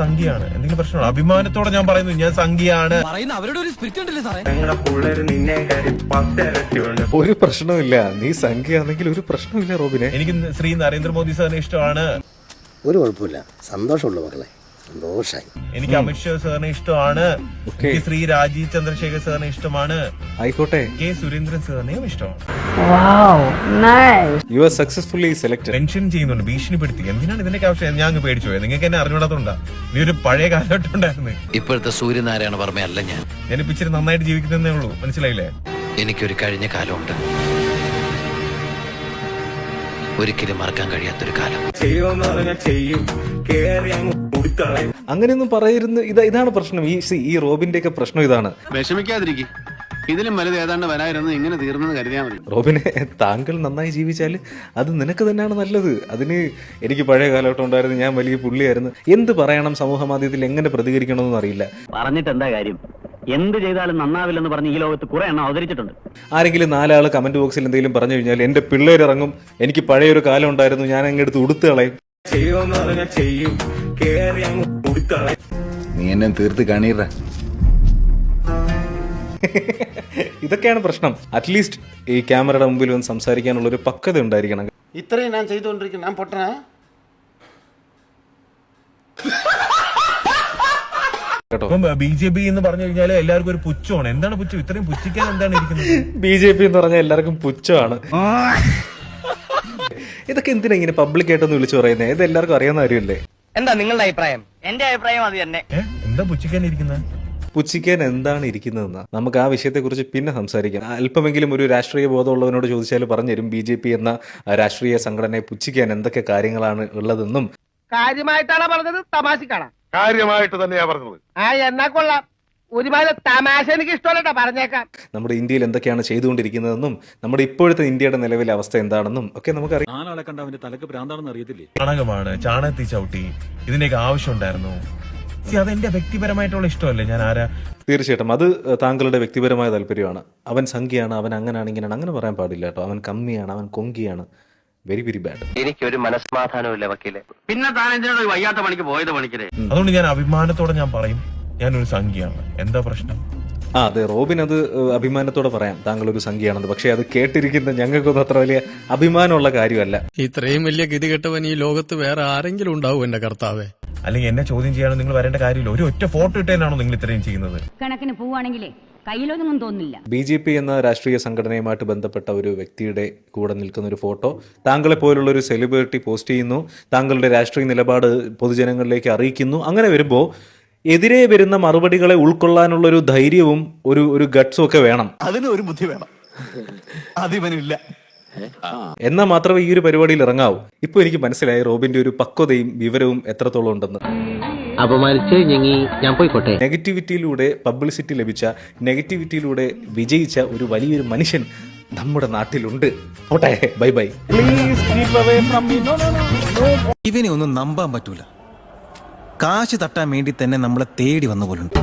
സംഖ്യയാണ്. എന്തെങ്കിലും പ്രശ്നമാണ് അഭിമാനത്തോടെ ഞാൻ പറയുന്നു ഞാൻ സംഖ്യയാണ്. ഒരു പ്രശ്നമില്ല നീ സംഖ്യയാണെങ്കിൽ ഒരു പ്രശ്നമില്ല റോബിനെ. എനിക്ക് ശ്രീ നരേന്ദ്രമോദി സാറിനെ ഇഷ്ടമാണ്. ഒരു കുഴപ്പമില്ല. സന്തോഷമുള്ള മക്കളെ. സന്തോഷായി. എനിക്ക് അമിത്ഷാ സാറിനെ ഇഷ്ടമാണ്. എനിക്ക് ശ്രീ രാജീവ് ചന്ദ്രശേഖർ സാറിനെ ഇഷ്ടമാണ്. ആയിക്കോട്ടെ. കെ സുരേന്ദ്രൻ സാറിനെയും ഇഷ്ടമാണ്. You are successfully selected mention ചെയ്യുന്നുണ്ട് ഭീഷണിപ്പെടുത്തി. എന്തിനാണ് ഇതിന്റെ ആവശ്യം? ഞാൻ അങ്ങ് പേടിച്ചു പോയത് നിങ്ങൾക്ക് എന്നെ അറിഞ്ഞൂടാത്തോണ്ടാ നീ ഒരു പഴയ കാലഘട്ടം ഉണ്ടായിരുന്നു ഇപ്പോഴത്തെ സൂര്യനാരായണ വർമ്മയല്ല ഞാൻ. ഞാനിപ്പോ ഇച്ചിരി നന്നായിട്ട് ജീവിക്കുന്നതേ ഉള്ളൂ. മനസ്സിലായില്ലേ? എനിക്കൊരു കഴിഞ്ഞ കാലമുണ്ട്. ഒരിക്കലും മറക്കാൻ കഴിയാത്തൊരു കാലം. ചെയ്യുമെന്ന് പറഞ്ഞാൽ ചെയ്യും. കേറി കൊടുത്തളയും അങ്ങനെയൊന്നും പറയരുന്ന് ഇതാ ഇതാണ് പ്രശ്നം. ഈ ഈ റോബിന്റെ ഒക്കെ പ്രശ്നം ഇതാണ്. വിഷമിക്കാതിരിക്കും. ഇതിലും വലുത് ഏതാണ്ട് വരായിരുന്നു ഇങ്ങനെ തീർന്നെന്ന് കരുതിയാൽ മതി. റോബിനെ താങ്കൾ നന്നായി ജീവിച്ചാൽ അത് നിനക്ക് തന്നെയാണ് നല്ലത്. അതിന് എനിക്ക് പഴയ കാലഘട്ടം ഉണ്ടായിരുന്നു. ഞാൻ വലിയ പുള്ളിയായിരുന്നു. എന്ത് പറയണം സമൂഹ മാധ്യമത്തിൽ? എങ്ങനെ പ്രതികരിക്കണമെന്ന് അറിയില്ല. പറഞ്ഞിട്ട് എന്താ കാര്യം? എന്ത് ചെയ്താലും നന്നാവില്ലെന്ന് പറഞ്ഞ് ഈ ലോകത്ത് കുറെ എണ്ണം അവതരിച്ചിട്ടുണ്ട്. ആരെങ്കിലും നാലാൾ കമന്റ് ബോക്സിൽ എന്തെങ്കിലും പറഞ്ഞു കഴിഞ്ഞാൽ എന്റെ പിള്ളേരിറങ്ങും. എനിക്ക് പഴയൊരു കാലം ഉണ്ടായിരുന്നു. ഞാൻ അങ്ങെടുത്ത് ഉടുത്ത് കളയും. ചെയ്യുമെന്ന് പറഞ്ഞാൽ ചെയ്യും. കേറി അങ്ങ് കൊടുത്തളയും നീ എന്നെ തീർത്ത് കണീറ ഇതൊക്കെയാണ് പ്രശ്നം. അറ്റ്ലീസ്റ്റ് ഈ ക്യാമറയുടെ മുമ്പിൽ ഒന്ന് സംസാരിക്കാനുള്ള ഒരു പക്വത ഉണ്ടായിരിക്കണം. ഇത്രയും ഞാൻ ചെയ്തുകൊണ്ടിരിക്കുന്നു. ഞാൻ പൊട്ടനാ? കേട്ടോ? ബി ജെ പി എന്ന് പറഞ്ഞു കഴിഞ്ഞാൽ എല്ലാവർക്കും ഒരു പുച്ഛമാണ്. എന്താണ് പുച്ഛം? ഇത്രയും പുച്ഛിക്കാൻ എന്താണ് ഇരിക്കുന്നത്? ബി ജെ പി എന്ന് പറഞ്ഞാൽ എല്ലാവർക്കും പുച്ഛമാണ്. ഇതൊക്കെ എന്തിനാ ഇങ്ങനെ പബ്ലിക് ആയിട്ടൊന്ന് വിളിച്ചു പറയുന്നത് ഇത് എല്ലാവർക്കും അറിയാവുന്ന കാര്യമല്ലേ? എന്താ നിങ്ങളുടെ അഭിപ്രായം? എന്റെ അഭിപ്രായം അത് തന്നെ. എന്താ പുച്ഛിക്കാൻ ഇരിക്കുന്നത് പുച്ഛിക്കാൻ എന്താണ് ഇരിക്കുന്നതെന്ന്? നമുക്ക് ആ വിഷയത്തെക്കുറിച്ച് പിന്നെ സംസാരിക്കാം. അല്പമെങ്കിലും ഒരു രാഷ്ട്രീയ ബോധമുള്ളവനോട് ചോദിച്ചാൽ പറഞ്ഞുതരും ബി ജെ പി എന്ന രാഷ്ട്രീയ സംഘടനയെ പുച്ഛിക്കാൻ എന്തൊക്കെ കാര്യങ്ങളാണ് ഉള്ളതെന്നും. കാര്യമായിട്ടാണ് പറഞ്ഞത്? തമാശക്കാണ്? കാര്യമായിട്ട് തന്നെയാ പറഞ്ഞത്. ആ എന്നാ കൊള്ളാം. ഒരുപാട് തമാശ എനിക്ക് ഇഷ്ടമല്ലട്ടോ പറഞ്ഞേക്കാം. നമ്മുടെ ഇന്ത്യയിൽ എന്തൊക്കെയാണ് ചെയ്തുകൊണ്ടിരിക്കുന്നതെന്നും നമ്മുടെ ഇപ്പോഴത്തെ ഇന്ത്യയുടെ നിലവിലെ അവസ്ഥ എന്താണെന്നും ഒക്കെ നമുക്കറിയാം. നാലാളെ കണ്ട അവന്റെ തലക്ക് ഭ്രാന്താണെന്ന് അറിയത്തില്ലേ? ചാണകമാണ് ചാണകത്തി ചവിട്ടി. ഇതിന്റെയൊക്കെ ആവശ്യം ഉണ്ടായിരുന്നു. അതെന്റെ വ്യക്തിപരമായിട്ടുള്ള ഇഷ്ടമല്ലേ? ഞാൻ ആരാ? തീർച്ചയായിട്ടും. അത് താങ്കളുടെ വ്യക്തിപരമായ താല്പര്യമാണ്. അവൻ സംഖ്യയാണ് അവൻ അങ്ങനെയാണ് ഇങ്ങനെയാണ് അങ്ങനെ പറയാൻ പാടില്ല കേട്ടോ. അവൻ കമ്മിയാണ് അവൻ കൊങ്കിയാണ്. വെരി വെരി ബാഡ് എനിക്കൊരു മനസ്സമാധാനമില്ല വക്കീലെ. പിന്നെ താൻ എന്തിനോട് വയ്യാത്ത പണിക്ക് പോയത് പണിക്കരെ? അതുകൊണ്ട് ഞാൻ അഭിമാനത്തോടെ ഞാൻ പറയും. ഞാനൊരു സംഖ്യയാണ്. എന്താ പ്രശ്നം? ആ അതെ റോബിൻ അത് അഭിമാനത്തോടെ പറയാം. താങ്കൾ ഒരു സംഖ്യയാണെന്ന്. പക്ഷെ അത് കേട്ടിരിക്കുന്ന ഞങ്ങൾക്കൊന്നും അത്ര വലിയ അഭിമാനമുള്ള കാര്യമല്ല. ഇത്രയും വലിയ ഗതികെട്ടവൻ ഈ ലോകത്ത് വേറെ ആരെങ്കിലും ഉണ്ടാവും എന്റെ കർത്താവേ. അല്ലെങ്കിൽ എന്നെ ചോദ്യം ചെയ്യാനോ നിങ്ങൾ വരേണ്ട കാര്യമില്ല. ഒരു ഒറ്റ ഫോട്ടോ ഇട്ടേനാണോ നിങ്ങൾ ഇത്രയും ചെയ്യുന്നത്? കണക്കിന് പോവാണെങ്കിലേ കയ്യിലൊന്നും തോന്നില്ല ബി ജെ പി എന്ന രാഷ്ട്രീയ സംഘടനയുമായിട്ട് ബന്ധപ്പെട്ട ഒരു വ്യക്തിയുടെ കൂടെ നിൽക്കുന്ന ഒരു ഫോട്ടോ. താങ്കളെ പോലുള്ള ഒരു സെലിബ്രിറ്റി പോസ്റ്റ് ചെയ്യുന്നു. താങ്കളുടെ രാഷ്ട്രീയ നിലപാട് പൊതുജനങ്ങളിലേക്ക് അറിയിക്കുന്നു. അങ്ങനെ വരുമ്പോൾ എതിരെ വരുന്ന മറുപടികളെ ഉൾക്കൊള്ളാനുള്ള ഒരു ധൈര്യവും ഒരു ഒരു ഗട്ട്സും ഒക്കെ വേണം. അതിന് ഒരു ബുദ്ധി വേണം. അതിവനില്ല. എന്നാൽ മാത്രമേ ഈ ഒരു പരിപാടിയിൽ ഇറങ്ങാവൂ. ഇപ്പൊ എനിക്ക് മനസ്സിലായി റോബിന്റെ ഒരു പക്വതയും വിവരവും എത്രത്തോളം ഉണ്ടെന്ന്. അപമാനിച്ച് ഞാൻ പോയിക്കോട്ടെ. നെഗറ്റിവിറ്റിയിലൂടെ പബ്ലിസിറ്റി ലഭിച്ച നെഗറ്റിവിറ്റിയിലൂടെ വിജയിച്ച ഒരു വലിയൊരു മനുഷ്യൻ നമ്മുടെ നാട്ടിലുണ്ട്. പോട്ടെ ബൈ ബൈ. ഇവനെ ഒന്നും നമ്പാൻ പറ്റൂല. കാശ് തട്ടാൻ വേണ്ടി തന്നെ നമ്മളെ തേടി വന്ന പോലുണ്ട്